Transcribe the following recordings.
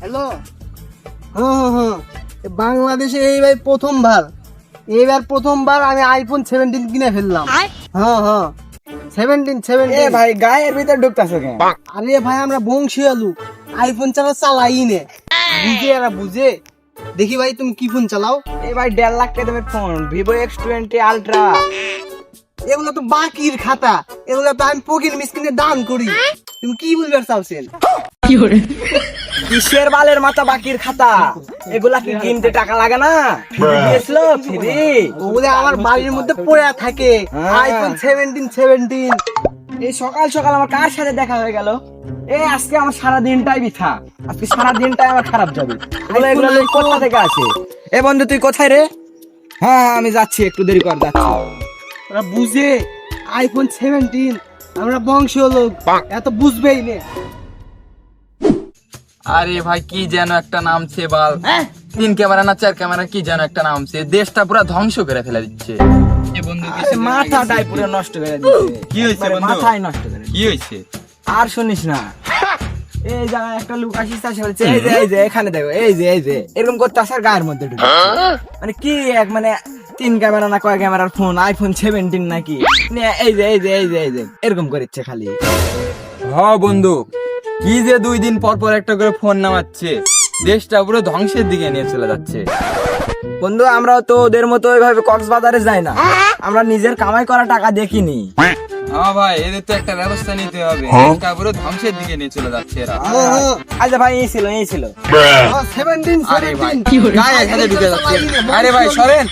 Hello হ্যাঁ হ্যাঁ বাংলাদেশে এইবার প্রথমবার এইবার প্রথমবার আমি আইফোন সেভেন্টিন কিনে ফেললাম। হ্যাঁ হ্যাঁ। সেভেন্টিন সেভেন্টিন ভাই গায়ের ভিতরে ঢুকতেছে কেন? আরে ভাই আমরা বংশীয় আইফোন চালা চালাই নে। বুঝে বুঝে। দেখি ভাই তুমি কি ফোন চালাও? এ ভাই দেড় লাখ টাকা দামের phone Vivo X twenty ultra এগুলো তো বাকির খাতা। এগুলো তো আমি পকির মিসকিনে দান করি। তুমি কি বুঝবার চাওছেন কিসের বালের মাথা বাকির খাতা? এগুলা কি কিনতে টাকা লাগে না? দিয়েছিল ফ্রি? ওগুলো আমার বাড়ির মধ্যে পড়ে থাকে। হ্যাঁ। আইফোন সেভেন্টিন সেভেন্টিন এই সকাল সকাল আমার কার সাথে দেখা হয়ে গেল? এই আজকে আমার সারা দিনটাই বিথা। আজকে সারা দিনটাই আমার খারাপ যাবে। এগুলো এগুলো কোথা থেকে আসে? এ বন্ধু তুই কোথায় রে? হ্যাঁ হ্যাঁ, আমি যাচ্ছি একটু দেরি কর যাচ্ছি। ওরা বুঝে। আইফোন সেভেন্টিন আমরা বংশীয় লোক। এত বুঝবেই নে। আরে ভাই কি যেন একটা নামছে বাল। তিন ক্যামেরা না চার ক্যামেরা কি যেন একটা নামছে। দেশটা পুরো ধ্বংস করে ফেলে দিচ্ছে। মাথাটাই পুরো নষ্ট করে দিচ্ছে কি হয়েছে মাথায় নষ্ট করে। কি হয়েছে? আর শুনিস না। এই জায়গায় একটা লোক আসিস আসে বলছে এই যে এই যে এখানে দেখো এই যে এই যে এরকম করতে আসার গায়ের মধ্যে মানে কি এক মানে তিন ক্যামেরা না কয় ক্যামেরার ফোন? আইফোন সেভেন্টিন নাকি? এই যে এই যে এই যে এই যে এরকম করেছে খালি। হ বন্ধু কি যে দুই দিন পর পর একটা করে ফোন নামাচ্ছে দেশটা পুরো ধ্বংসের দিকে নিয়ে চলে যাচ্ছে। বন্ধু আমরাও তো ওদের মতো ওইভাবে কক্সবাজারে যাই না। আমরা নিজের কামাই করা টাকা দেখিনি। হ্যাঁ ভাই এদের তো একটা ব্যবস্থা নিতে হবে। দেশটা পুরো ধ্বংসের দিকে নিয়ে চলে যাচ্ছে এরা। আচ্ছা ভাই এই ছিল এই ছিল। সেভেন্টিন আরে ভাই সেভেন্টিন গায়ে হাতে ঢুকে যাচ্ছে। আরে ভাই সরেন।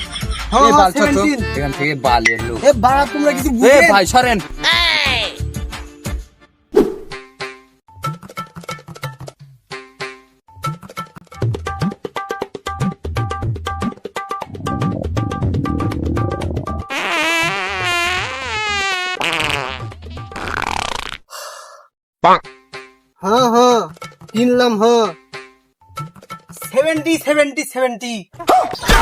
এই বাল হ্যাঁ, ছোট। 17 এখান থেকে বালের লোক। এ বাড়া তোমরা কিছু এ ভাই সরেন। হ্যাঁ হ্যাঁ কিনলাম হ্যাঁ। সেভেন্টি সেভেন্টি সেভেন্টি হ্যাঁ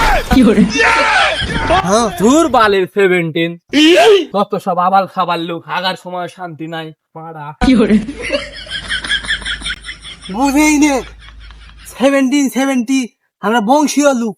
ধুর বালের সেভেন্টিন কত সব আবাল খাবার লোক, হাগার সময় শান্তি নাই। পাড়া বুঝেই নে। সেভেন্টিন সেভেন্টি আমরা বংশীয় লোক।